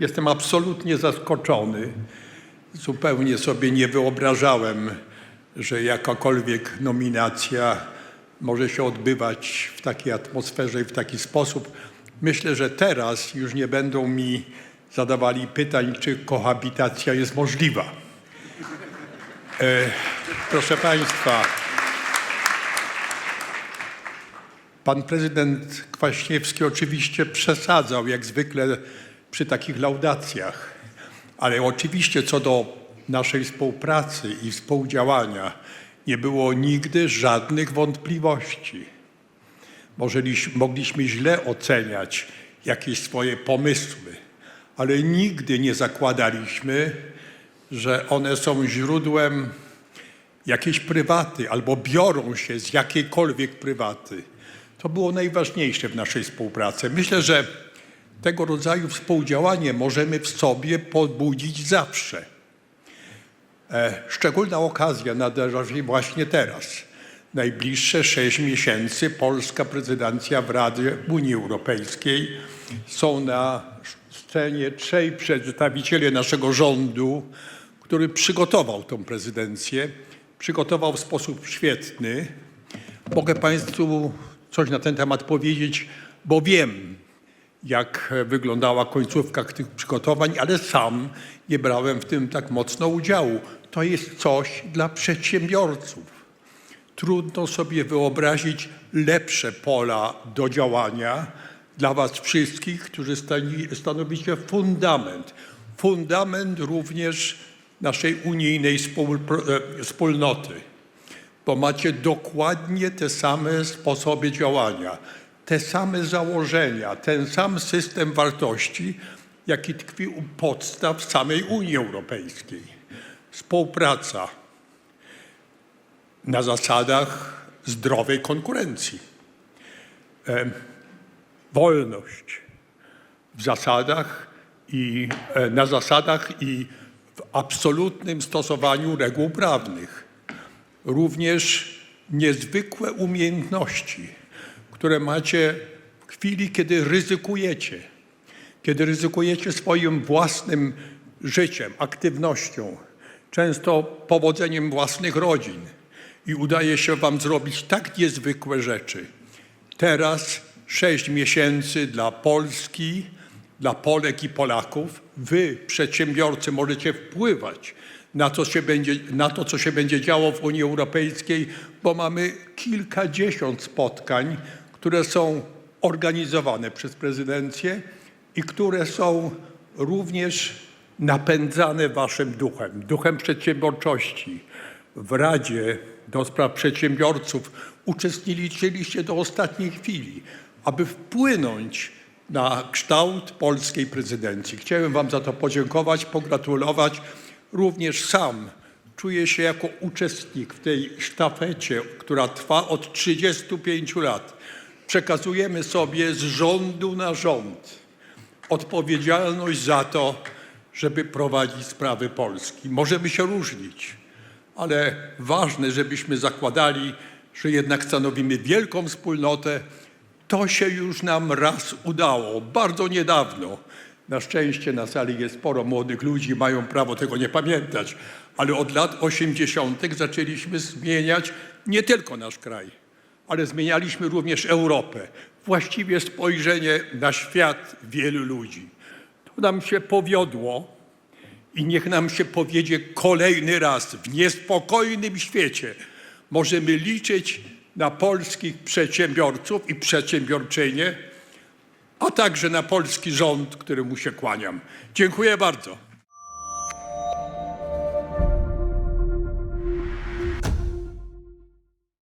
Jestem absolutnie zaskoczony. Zupełnie sobie nie wyobrażałem, że jakakolwiek nominacja może się odbywać w takiej atmosferze i w taki sposób. Myślę, że teraz już nie będą mi zadawali pytań, czy kohabitacja jest możliwa. E, proszę Państwa, Pan prezydent Kwaśniewski oczywiście przesadzał, jak zwykle przy takich laudacjach, ale oczywiście co do naszej współpracy i współdziałania nie było nigdy żadnych wątpliwości. Może liś- mogliśmy źle oceniać jakieś swoje pomysły, ale nigdy nie zakładaliśmy, że one są źródłem jakiejś prywaty albo biorą się z jakiejkolwiek prywaty. To było najważniejsze w naszej współpracy. Myślę, że tego rodzaju współdziałanie możemy w sobie pobudzić zawsze. E, Szczególna okazja nadarza się właśnie teraz. Najbliższe sześć miesięcy polska prezydencja w Radzie Unii Europejskiej są na scenie trzej przedstawiciele naszego rządu, który przygotował tę prezydencję. Przygotował w sposób świetny. Mogę Państwu coś na ten temat powiedzieć, bo wiem, jak wyglądała końcówka tych przygotowań, ale sam nie brałem w tym tak mocno udziału. To jest coś dla przedsiębiorców. Trudno sobie wyobrazić lepsze pola do działania dla Was wszystkich, którzy stanowicie fundament. Fundament również naszej unijnej e, wspólnoty bo macie dokładnie te same sposoby działania, te same założenia, ten sam system wartości, jaki tkwi u podstaw samej Unii Europejskiej. Współpraca na zasadach zdrowej konkurencji. Wolność w zasadach i e, na zasadach i w absolutnym stosowaniu reguł prawnych również niezwykłe umiejętności, które macie w chwili, kiedy ryzykujecie, kiedy ryzykujecie swoim własnym życiem, aktywnością, często powodzeniem własnych rodzin i udaje się Wam zrobić tak niezwykłe rzeczy. Teraz sześć miesięcy dla Polski, dla Polek i Polaków. Wy, przedsiębiorcy, możecie wpływać na to, się będzie, na to, co się będzie działo w Unii Europejskiej, bo mamy kilkadziesiąt spotkań, które są organizowane przez prezydencję i które są również napędzane waszym duchem, duchem przedsiębiorczości. W Radzie do Spraw Przedsiębiorców uczestniczyliście do ostatniej chwili, aby wpłynąć na kształt polskiej prezydencji. Chciałem Wam za to podziękować, pogratulować. Również sam czuję się jako uczestnik w tej sztafecie, która trwa od 35 lat. Przekazujemy sobie z rządu na rząd odpowiedzialność za to, żeby prowadzić sprawy Polski. Możemy się różnić, ale ważne, żebyśmy zakładali, że jednak stanowimy wielką wspólnotę. To się już nam raz udało, bardzo niedawno. Na szczęście na sali jest sporo młodych ludzi, mają prawo tego nie pamiętać, ale od lat 80. zaczęliśmy zmieniać nie tylko nasz kraj, ale zmienialiśmy również Europę. Właściwie spojrzenie na świat wielu ludzi. To nam się powiodło i niech nam się powiedzie kolejny raz w niespokojnym świecie możemy liczyć na polskich przedsiębiorców i przedsiębiorczynie, a także na polski rząd, któremu się kłaniam. Dziękuję bardzo.